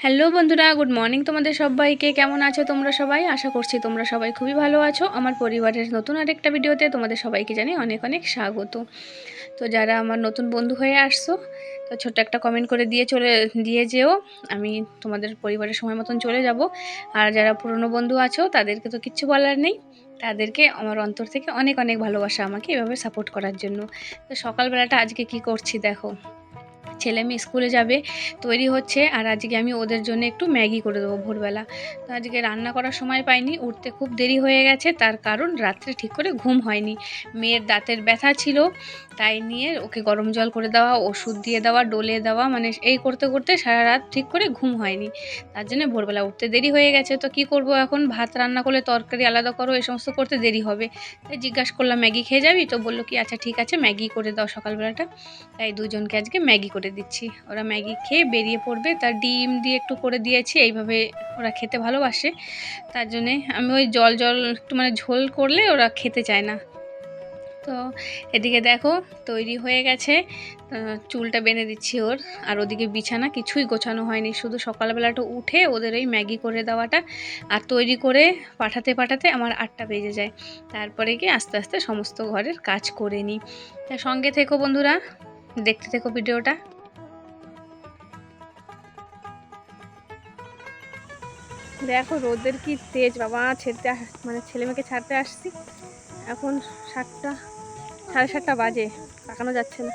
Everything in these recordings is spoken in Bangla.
হ্যালো বন্ধুরা, গুড মর্নিং তোমাদের সবাইকে। কেমন আছো তোমরা সবাই? আশা করছি তোমরা সবাই খুবই ভালো আছো। আমার পরিবারের নতুন আরেকটা ভিডিওতে তোমাদের সবাইকে জানি অনেক অনেক স্বাগত। তো যারা আমার নতুন বন্ধু হয়ে আসছো, তো ছোট্ট একটা কমেন্ট করে দিয়ে চলে, দিয়ে যেও। আমি তোমাদের পরিবারের সময় মতন চলে যাব। আর যারা পুরনো বন্ধু আছো, তাদেরকে তো কিচ্ছু বলার নেই। তাদেরকে আমার অন্তর থেকে অনেক অনেক ভালোবাসা আমাকে এভাবে সাপোর্ট করার জন্য। তো সকালবেলাটা আজকে কি করছি দেখো। ছেলে মেয়ে স্কুলে যাবে, তৈরি হচ্ছে। আর আজকে আমি ওদের জন্য একটু ম্যাগি করে দেবো ভোরবেলা। তো আজকে রান্না করার সময় পাইনি, উঠতে খুব দেরি হয়ে গেছে। তার কারণ রাত্রে ঠিক করে ঘুম হয়নি। মেয়ের দাঁতের ব্যথা ছিল, তাই নিয়ে ওকে গরম জল করে দেওয়া, ওষুধ দিয়ে দেওয়া, ডলে দেওয়া মানে এই করতে করতে সারা রাত ঠিক করে ঘুম হয়নি। তার জন্য ভোরবেলা উঠতে দেরি হয়ে গেছে। তো কি করব এখন? ভাত রান্না করলে তরকারি আলাদা করো, এই সমস্ত করতে দেরি হবে। তাই জিজ্ঞাসা করলাম, ম্যাগি খেয়ে যাবি? তো বলল কি আচ্ছা ঠিক আছে, ম্যাগি করে দাও সকালবেলাটা। তাই দুজনকে আজকে ম্যাগি করে দিচ্ছি। ওরা ম্যাগি খেয়ে বেরিয়ে পড়বে। তার ডিম দিয়ে একটু করে দিয়েছি, এইভাবে ওরা খেতে ভালোবাসে। তার জন্যে আমি ওই জল জল একটু মানে ঝোল করলে ওরা খেতে চায় না। তো এদিকে দেখো, তৈরি হয়ে গেছে। চুলটা বেঁধে দিচ্ছি ওর। আর ওদিকে বিছানা, কিছুই গোছানো হয়নি। শুধু সকালবেলাটা উঠে ওদের ওই ম্যাগি করে দেওয়াটা আর তৈরি করে পাঠাতে পাঠাতে আমার আটটা বেজে যায়। তারপরে গিয়ে আস্তে আস্তে সমস্ত ঘরের কাজ করে নিই। সঙ্গে থেকো বন্ধুরা। দেখতে থেকো ভিডিওটা। দেখো রোদের কি তেজ, বাবা, ছেড়তে মানে ছেলে মেয়েকে ছাড়তে আসছি। এখন সাতটা, সাড়ে সাতটা বাজে পাকানো যাচ্ছে না।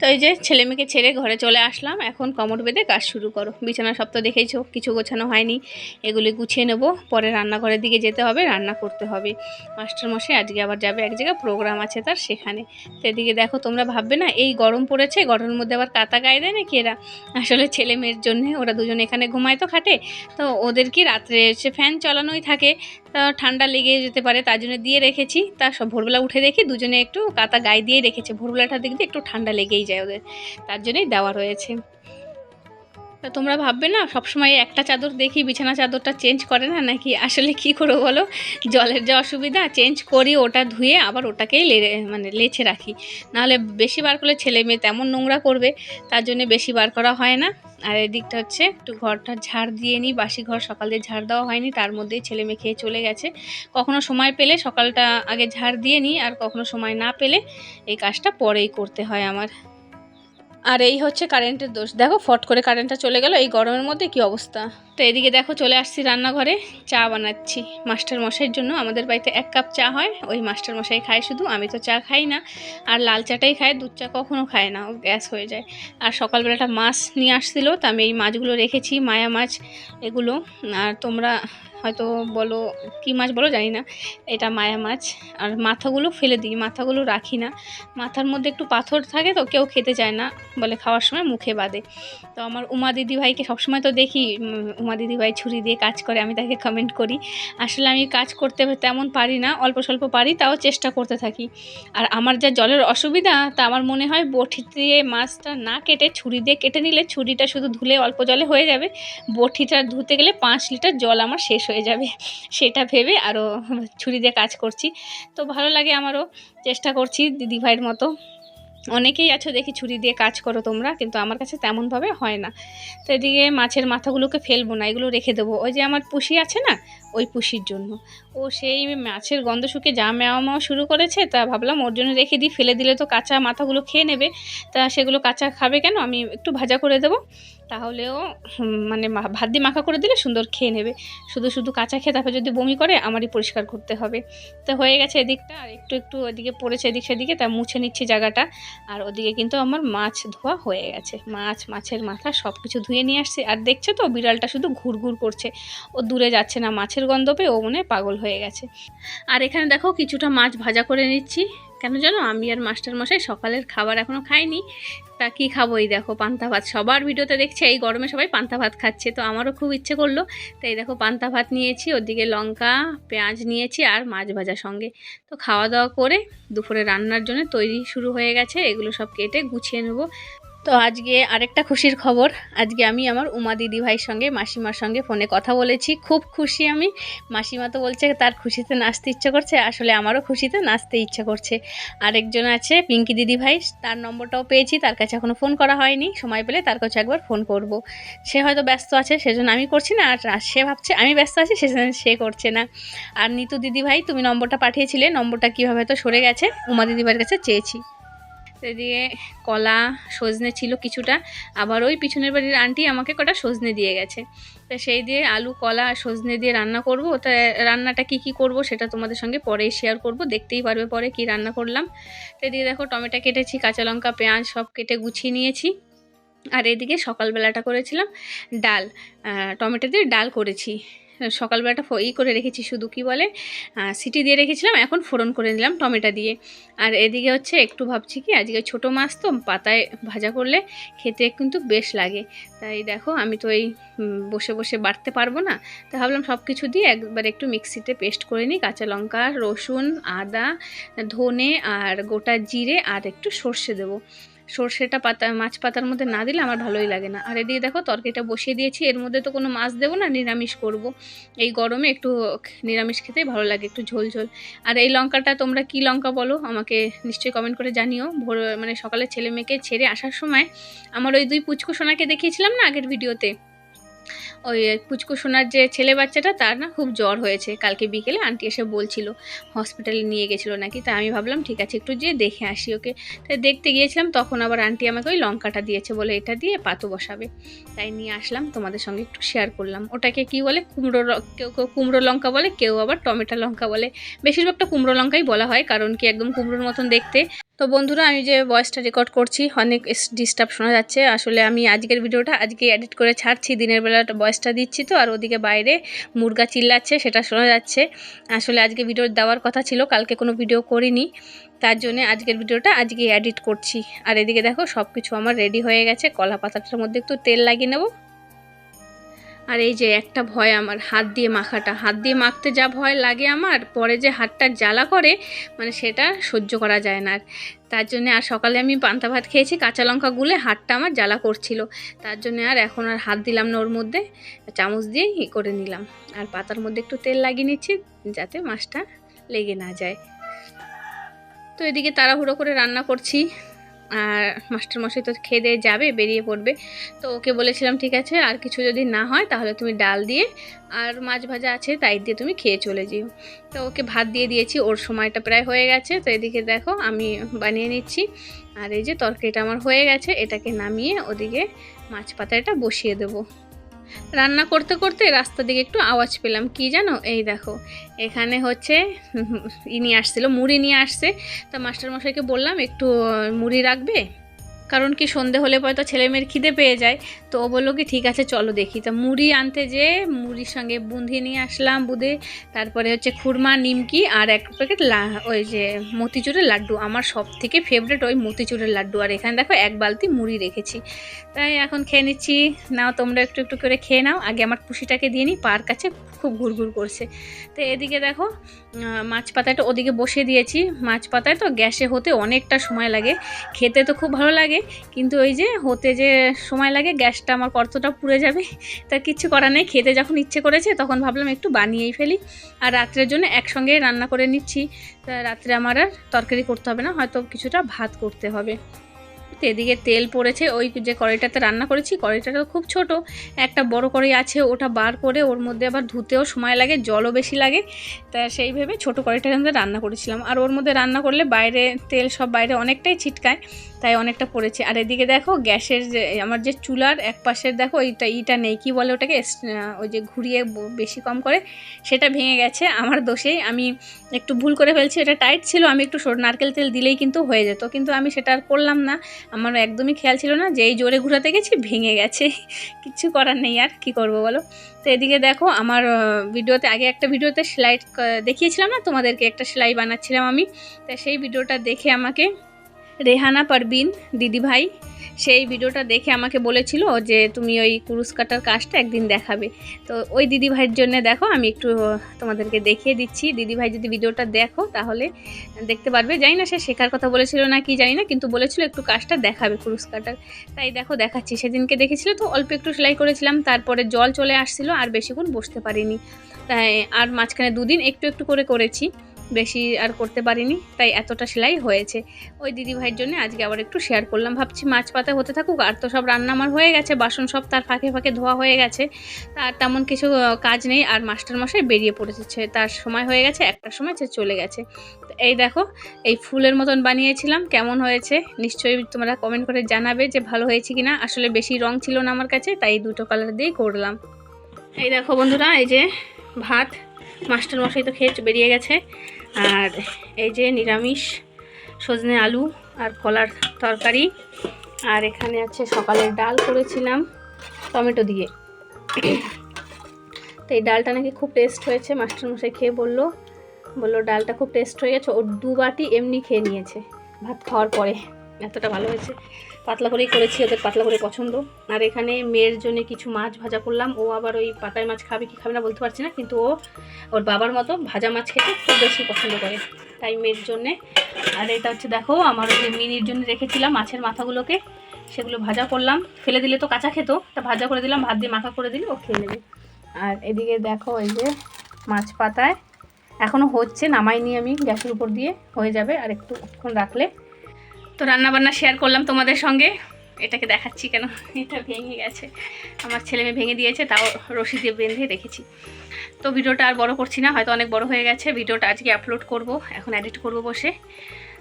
তো এই যে ছেলে মেয়েকে ছেড়ে ঘরে চলে আসলাম। এখন কমর বেঁধে কাজ শুরু করো। বিছানা সব তো দেখেইছো, কিছু গোছানো হয়নি। এগুলি গুছিয়ে নেব। পরে রান্নাঘরের দিকে যেতে হবে, রান্না করতে হবে। মাস্টারমশাই আজকে আবার যাবে, এক জায়গায় প্রোগ্রাম আছে তার সেখানে। তো এদিকে দেখো, তোমরা ভাববে না, এই গরম পড়েছে, গরমের মধ্যে আবার কাতা গায়ে দেয় নাকি এরা? আসলে ছেলে মেয়ের জন্যে, ওরা দুজন এখানে ঘুমায় তো খাটে। তো ওদের কি রাত্রে এসে ফ্যান চালানোই থাকে? ঠান্ডা লেগে যেতে পারে, তার জন্য দিয়ে রেখেছি। তা সব ভোরবেলা উঠে দেখি দুজনে একটু কাতা গায়ে দিয়ে রেখেছে। ভোরবেলাটা দেখতে একটু ঠান্ডা লেগেই যায় ওদের। তার জন্যই দেওয়া রয়েছে। তা তোমরা ভাববে না, সবসময় একটা চাদর দেখি বিছানা চাদরটা চেঞ্জ করে না? নাকি আসলে কি করব বলো? জলের যে অসুবিধা চেঞ্জ করি ওটা ধুয়ে আবার ওটাকেই লেড়ে মানে লেছে রাখি। নাহলে বেশি বার করলে ছেলে মেয়ে তেমন নোংরা করবে, তার জন্য বেশি বার করা হয় না। আর এদিকটা হচ্ছে, একটু ঘরটা ঝাড় দিয়ে নিই বাসি ঘর সকাল দিয়ে ঝাড় দেওয়া হয়নি, তার মধ্যেই ছেলে মেয়ে খেয়ে চলে গেছে। কখনো সময় পেলে সকালটা আগে ঝাড় দিয়ে নিই আর কখনো সময় না পেলে এই কাজটা পরেই করতে হয় আমার। আর এই হচ্ছে কারেন্টের দোষ। দেখো, ফট করে কারেন্টটা চলে গেল, এই গরমের মধ্যে কি অবস্থা? তো এদিকে দেখো, চলে আসছি রান্নাঘরে, চা বানাচ্ছি। মাস্টার মশাইয়ের জন্য আমাদের বাড়িতে এক কাপ চা হয়, ওই মাস্টার মশাই খায় শুধু, আমি তো চা খাই না। আর লাল চাটাই খায়, দুধ চা কখনো খায় না গ্যাস হয়ে যায়। আর সকালবেলাটা মাছ নিয়ে আসছিল, তা আমি এই মাছগুলো রেখেছি, মায়া মাছ এগুলো। আর তোমরা হয়তো বলো, কী মাছ বলো জানি না। এটা মায়া মাছ। আর মাথাগুলো ফেলে দিই, মাথাগুলো রাখি না। মাথার মধ্যে একটু পাথর থাকে তো কেউ খেতে চায় না, বলে খাওয়ার সময় মুখে বাঁধে তো আমার উমা দিদি ভাইকে সবসময় তো দেখি, উমা দিদি ভাই ছুরি দিয়ে কাজ করে, আমি তাকে কমেন্ট করি। আসলে আমি কাজ করতে তেমন পারি না, অল্প স্বল্প পারি, তাও চেষ্টা করতে থাকি। আর আমার যা জলের অসুবিধা, তা আমার মনে হয় বটি দিয়ে মাছটা না কেটে, ছুরি দিয়ে কেটে নিলে ছুরিটা শুধু ধুলে অল্প জলে হয়ে যাবে। বটিটা ধুতে গেলে পাঁচ লিটার জল আমার শেষ হয়ে যাবে, সেটা ভেবে আরও ছুরি দিয়ে কাজ করছি। তো ভালো লাগে আমারও, চেষ্টা করছি দিদি ভাইয়ের মতো। অনেকেই আছো দেখি ছুরি দিয়ে কাজ করো তোমরা, কিন্তু আমার কাছে তেমনভাবে হয় না। তো এদিকে মাছের মাথাগুলোকে ফেলব না, এগুলো রেখে দেবো। ওই যে আমার পুষি আছে না ওই পুষির জন্য। ও সেই মাছের গন্ধ শুকে যা মেওয়া মেওয়া শুরু করেছে, তা ভাবলাম ওর জন্য রেখে দিই, ফেলে দিলে তো কাঁচা মাথাগুলো খেয়ে নেবে। তা সেগুলো কাঁচা খাবে কেন? আমি একটু ভাজা করে দেবো। তাহলেও মানে ভাত দিয়ে মাখা করে দিলে সুন্দর খেয়ে নেবে। শুধু শুধু কাঁচা খেয়ে তারপর যদি বমি করে, আমারই পরিষ্কার করতে হবে। তো হয়ে গেছে এদিকটা, আর একটু একটু ওদিকে পড়েছে এদিক সেদিকে, তা মুছে নিচ্ছি জায়গাটা। আর ওদিকে কিন্তু আমার মাছ ধোয়া হয়ে গেছে। মাছ, মাছের মাথা সব কিছু ধুয়ে নিয়ে আসছে। আর দেখছে তো, বিড়ালটা শুধু ঘুরঘুর করছে। ও দূরে যাচ্ছে না, মাছের গন্ধ পেয়ে ও মনে পাগল হয়ে গেছে। আর এখানে দেখো কিছুটা মাছ ভাজা করে নিচ্ছি। কেন জানো? আমি আর মাস্টার মশাই সকালের খাবার এখনও খাইনি। তা কী খাব? এই দেখো পান্তা ভাত। সবার ভিডিওতে দেখছি, এই গরমে সবাই পান্তা ভাত খাচ্ছে। তো আমারও খুব ইচ্ছে করল। তাই দেখো পান্তা ভাত নিয়েছি, ওদিকে লঙ্কা, পেঁয়াজ নিয়েছি আর মাছ ভাজা সঙ্গে। তো খাওয়া দাওয়া করে দুপুরে রান্নার জন্য তৈরি শুরু হয়ে গেছে। এগুলো সব কেটে গুছিয়ে নেব। তো আজকে আরেকটা খুশির খবর। আজকে আমি আমার উমা দিদি ভাইয়ের সঙ্গে, মাসিমার সঙ্গে ফোনে কথা বলেছি। খুব খুশি আমি। মাসিমা তো বলছে, তার খুশিতে নাচতে ইচ্ছে করছে। আসলে আমারও খুশিতে নাচতে ইচ্ছে করছে। আরেকজন আছে, পিঙ্কি দিদি ভাই তার নম্বরটাও পেয়েছি। তার কাছে এখনও ফোন করা হয়নি। সময় পেলে তার কাছে একবার ফোন করব। সে হয়তো ব্যস্ত আছে, সেজন্য আমি করছি না। আর সে ভাবছে, আমি ব্যস্ত আছি, সেজন্য সে করছে না। আর নিতু দিদি ভাই তুমি নম্বরটা পাঠিয়েছিলে। নম্বরটা কীভাবে তো সরে গেছে, উমা দিদি ভাইয়ের কাছে চেয়েছি। এদিকে কলা, সজনে ছিল কিছুটা। আবার ওই পিছনের বাড়ির আন্টি আমাকে কটা সজনে দিয়ে গেছে। তা সেই দিয়ে আলু, কলা সজনে দিয়ে রান্না করব। তা রান্নাটা কি কি করব সেটা তোমাদের সঙ্গে পরেই শেয়ার করব। দেখতেই পারবে পরে কি রান্না করলাম। তো এদিকে দেখো, টমেটো কেটেছি, কাঁচা লঙ্কা, পেঁয়াজ সব কেটে গুছিয়ে নিয়েছি। আর এদিকে সকালবেলাটা করেছিলাম, ডাল। টমেটো দিয়ে ডাল করেছি। সকালবেলাটা ই করে রেখেছি, শুধু কি বলে সিটি দিয়ে রেখেছিলাম, এখন ফোড়ন করে নিলাম টমেটো দিয়ে। আর এদিকে হচ্ছে একটু ভাবছি কি, আজকে ছোট মাছ তো, পাতায় ভাজা করলে খেতে কিন্তু বেশ লাগে। তাই দেখো, আমি তো এই বসে বসে বাটতে পারব না, তা ভাবলাম সব কিছু দিয়ে একবার একটু মিক্সিতে পেস্ট করে নিই, কাঁচা লঙ্কা, রসুন, আদা, ধনে, আর গোটা জিরে, আর একটু সর্ষে দেবো। সর্ষেটা পাতা, মাছ পাতার মধ্যে না দিলে আমার ভালোই লাগে না। আর এদিকে দেখো, তরকারিটা বসিয়ে দিয়েছি, এর মধ্যে তো কোনো মাছ দেবো না, নিরামিষ করব। এই গরমে একটু নিরামিষ খেতেই ভালো লাগে, একটু ঝোল ঝোল। আর এই লঙ্কাটা তোমরা কি লঙ্কা বলো, আমাকে নিশ্চয়ই কমেন্ট করে জানিও। ভোর মানে সকালে ছেলে মেয়েকে ছেড়ে আসার সময় আমার ওই দুই পুচকু সোনাকে দেখিয়েছিলাম না আগের ভিডিওতে ওই পুচকু সোনার যে ছেলে বাচ্চাটা, তার না খুব জ্বর হয়েছে। কালকে বিকেলে আন্টি এসে বলছিল, হসপিটালে নিয়ে গেছিল নাকি? তা আমি ভাবলাম, ঠিক আছে, একটু যেয়ে দেখে আসি ওকে। তাই দেখতে গিয়েছিলাম, তখন আবার আন্টি আমাকে ওই লঙ্কাটা দিয়েছে বলে, এটা দিয়ে পাতো বসাবে। তাই নিয়ে আসলাম, তোমাদের সঙ্গে একটু শেয়ার করলাম। ওটাকে কি বলে, কুমড়ো কেউ কেউ কুমড়ো লঙ্কা বলে, কেউ আবার টমেটো লঙ্কা বলে। বেশিরভাগটা কুমড়ো লঙ্কাই বলা হয়, কারণ কি একদম কুমড়োর মতন দেখতে। তো বন্ধুরা, আমি যে ভয়েসটা রেকর্ড করছি, অনেক ডিস্টার্ব শোনা যাচ্ছে। আসলে আমি আজকের ভিডিওটা আজকে এডিট করে ছাড়ছি, দিনের বেলা ভয়েসটা দিচ্ছি তো, আর ওদিকে বাইরে মুরগা চিল্লাচ্ছে, সেটা শোনা যাচ্ছে। আসলে আজকে ভিডিও দেওয়ার কথা ছিল, কালকে কোনো ভিডিও করিনি। তার জন্য আজকের ভিডিওটা আজকে এডিট করছি। আর এদিকে দেখো সব কিছু আমার রেডি হয়ে গেছে। কলা পাতাটার মধ্যে একটু তেল লাগিয়ে নেব। আর এই যে একটা ভয় আমার, হাত দিয়ে মাখাটা। হাত দিয়ে মাখতে যা ভয় লাগে আমার, পরে যে হাতটা জ্বালা করে মানে সেটা সহ্য করা যায় না আর। তার জন্য আর সকালে আমি পান্তা ভাত খেয়েছি, কাঁচা লঙ্কা গুলে হাতটা আমার জ্বালা করছিল। তার জন্য আর এখন আর হাত দিলাম না ওর মধ্যে, চামচ দিয়ে ই করে নিলাম। আর পাতার মধ্যে একটু তেল লাগিয়ে নিচ্ছি, যাতে মাছটা লেগে না যায়। তো এদিকে তাড়াহুড়ো করে রান্না করছি। আর মাস্টারমশাই তো খেয়ে দিয়ে যাবে, বেরিয়ে পড়বে। তো ওকে বলেছিলাম, ঠিক আছে, আর কিছু যদি না হয় তাহলে তুমি ডাল দিয়ে আর মাছ ভাজা আছে তাই দিয়ে তুমি খেয়ে চলে যেও। তো ওকে ভাত দিয়ে দিয়েছি, ওর সময়টা প্রায় হয়ে গেছে। তো এদিকে দেখো, আমি বানিয়ে নিচ্ছি। আর এই যে তরকারিটা আমার হয়ে গেছে, এটাকে নামিয়ে ওদিকে মাছ পাতাটা বসিয়ে দেবো। রান্না করতে করতে রাস্তা দিকে একটু আওয়াজ পেলাম। কি জানো? এই দেখো, এখানে হচ্ছে ই নিয়ে আসছিল, মুড়ি নিয়ে আসছে। তা মাস্টারমশাইকে বললাম, একটু মুড়ি রাখবে? কারণ কি সন্ধে হলে পরে তো ছেলে মেয়ের খিদে পেয়ে যায়। তো ও বলল কি, ঠিক আছে, চলো দেখি। তা মুড়ি আনতে যে মুড়ির সঙ্গে বুঁদি নিয়ে আসলাম বুঁদে তারপরে হচ্ছে খুরমা, নিমকি আর এক প্যাকেট ওই যে মতিচুরের লাড্ডু। আমার সব থেকে ফেভারেট ওই মতিচুরের লাড্ডু। আর এখানে দেখো এক বালতি মুড়ি রেখেছি। তাই এখন খেয়ে নিচ্ছি। নাও, তোমরা একটু একটু করে খেয়ে নাও। আগে আমার পুষিটাকে দিয়ে নিই। পার কাছে খুব ঘুরঘুর করছে। তো এদিকে দেখো মাছ পাতাটা ওদিকে বসিয়ে দিয়েছি। মাছ পাতায় তো গ্যাসে হতে অনেকটা সময় লাগে। খেতে তো খুব ভালো লাগে। কিন্তু ওই যে হতে যে সময় লাগে, গ্যাসটা আমার কর্তটা পুড়ে যাবে, তা কিচ্ছু করার নেই। খেতে যখন ইচ্ছে করেছে তখন ভাবলাম একটু বানিয়েই ফেলি। আর রাত্রের জন্য একসঙ্গে রান্না করে নিচ্ছি। তা রাত্রে আমার আর তরকারি করতে হবে না, হয়তো কিছুটা ভাত করতে হবে। তো এদিকে তেল পড়েছে, ওই যে কড়াইটাতে রান্না করেছি কড়াইটা তো খুব ছোট, একটা বড় কড়াই আছে, ওটা বার করে ওর মধ্যে আবার ধুতেও সময় লাগে, জলও বেশি লাগে, তা সেই ভেবে ছোটো কড়াইটার মধ্যে রান্না করেছিলাম। আর ওর মধ্যে রান্না করলে বাইরে তেল সব বাইরে অনেকটাই ছিটকায়, তাই অনেকটা পড়েছে। আর এদিকে দেখো গ্যাসের যে, আমার যে চুলার এক পাশের দেখো এইটা ইটা নেই, কি বলে ওটাকে ওই যে ঘুরিয়ে বেশি কম করে, সেটা ভেঙে গেছে, আমার দোষেই আমি একটু ভুল করে ফেলছি, এটা টাইট ছিল, আমি একটু নারকেল তেল দিলেই কিন্তু হয়ে যেত, কিন্তু আমি সেটা আর করলাম না। আমার একদমই খেয়াল ছিল না যেই জোরে ঘুরাতে গেছি, ভেঙে গেছে। কিছু করার নেই আর, কি করব বলো? তো এদিকে দেখো, আমার ভিডিওতে, আগে একটা ভিডিওতে সেলাই দেখিয়েছিলাম না, তোমাদেরকে একটা সেলাই বানাচ্ছিলাম আমি। তা সেই ভিডিওটা দেখে আমাকে রেহানা পারবিন দিদিভাই সেই ভিডিওটা দেখে আমাকে বলেছিল যে তুমি ওই কুরুস কাটার কাজটা একদিন দেখাবে। তো ওই দিদিভাইয়ের জন্য দেখো, আমি একটু তোমাদেরকে দেখিয়ে দিচ্ছি। দিদিভাই যদি ভিডিওটা দেখো, তাহলে দেখতে পারবে। জানি না সে শেখার কথা বলেছিল না কি জানি না, কিন্তু বলেছিল একটু কাজটা দেখাবে কুরুস কাটার। তাই দেখো, দেখাচ্ছি। সেদিনকে দেখেছিল তো, অল্প একটু সেলাই করেছিলাম। তারপরে জল চলে আসছিল, আর বেশিক্ষণ বসতে পারিনি। তাই, আর মাঝখানে দুদিন একটু একটু করে করেছি। বেশি আর করতে পারিনি, তাই এতটা সেলাই হয়েছে। ওই দিদি ভাইয়ের জন্য আজকে আবার একটু শেয়ার করলাম। ভাবছি মাছ পাতা হতে থাকুক, আর তো সব রান্না আমার হয়ে গেছে, বাসন সব তার ফাঁকে ফাঁকে ধোয়া হয়ে গেছে। তার তেমন কিছু কাজ নেই, আর মাস্টার মশাই বেরিয়ে পড়েছে। তার সময় হয়ে গেছে, একটার সময় সে চলে গেছে। এই দেখো, এই ফুলের মতন বানিয়েছিলাম, কেমন হয়েছে? নিশ্চয়ই তোমরা কমেন্ট করে জানাবে যে ভালো হয়েছে কিনা। আসলে বেশি রং ছিল না আমার কাছে, তাই দুটো কালার দিয়েই করলাম। এই দেখো বন্ধুরা, এই যে ভাত, মাস্টার মশাই তো খেয়ে বেরিয়ে গেছে। আর এই যে নিরামিষ, সজনে আলু আর কলার তরকারি। আর এখানে আছে সকালের ডাল করেছিলাম, টমেটো দিয়ে। তো এই ডালটা নাকি খুব টেস্ট হয়েছে, মাস্টারমশাই খেয়ে বলল। বলল, ডালটা খুব টেস্ট হয়ে গেছে ওর দু বাটি এমনি খেয়ে নিয়েছে, ভাত খাওয়ার পরে। এতটা ভালো হয়েছে। পাতলা করেই করেছি, ওদের পাতলা করে পছন্দ। আর এখানে মেয়ের জন্য কিছু মাছ ভাজা করলাম। ও আবার ওই পাতায় মাছ খাবে কি খাবে না বলতে পারছি না, কিন্তু ও ওর বাবার মতো ভাজা মাছ খেতে খুব বেশি পছন্দ করে, তাই মেয়ের জন্যে। আর এটা হচ্ছে দেখো, আমার ওই যে মিনির জন্য রেখেছিলাম মাছের মাথাগুলোকে, সেগুলো ভাজা করলাম। ফেলে দিলে তো কাঁচা খেতো, তা ভাজা করে দিলাম, ভাত দিয়ে মাখা করে দিলে ও খেয়ে নেবে। আর এদিকে দেখো এই যে মাছ পাতায় এখনও হচ্ছে, নামাইনি আমি গ্যাসের উপর দিয়ে, হয়ে যাবে, আর একটুক্ষণ রাখলে তো রান্না বান্না শেয়ার করলাম তোমাদের সঙ্গে। এটাকে দেখাচ্ছি কেন? এটা ভেঙে গেছে। আমার ছেলে মেয়ে ভেঙে দিয়েছে, তাও রশি দিয়ে বেঁধে রেখেছি। তো ভিডিওটা আর বড় করছি না, হয়তো অনেক বড় হয়ে গেছে। ভিডিওটা আজকে আপলোড করব, এখন এডিট করব বসে।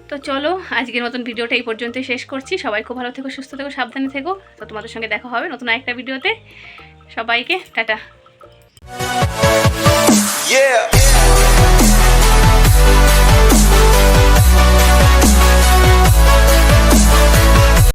তো চলো, আজকের মতন ভিডিওটা এই পর্যন্তই শেষ করছি। সবাই খুব ভালো থেকো, সুস্থ থেকো, সাবধানে থেকো। তো তোমাদের সঙ্গে দেখা হবে নতুন একটা ভিডিওতে। সবাইকে টাটা। Yeah.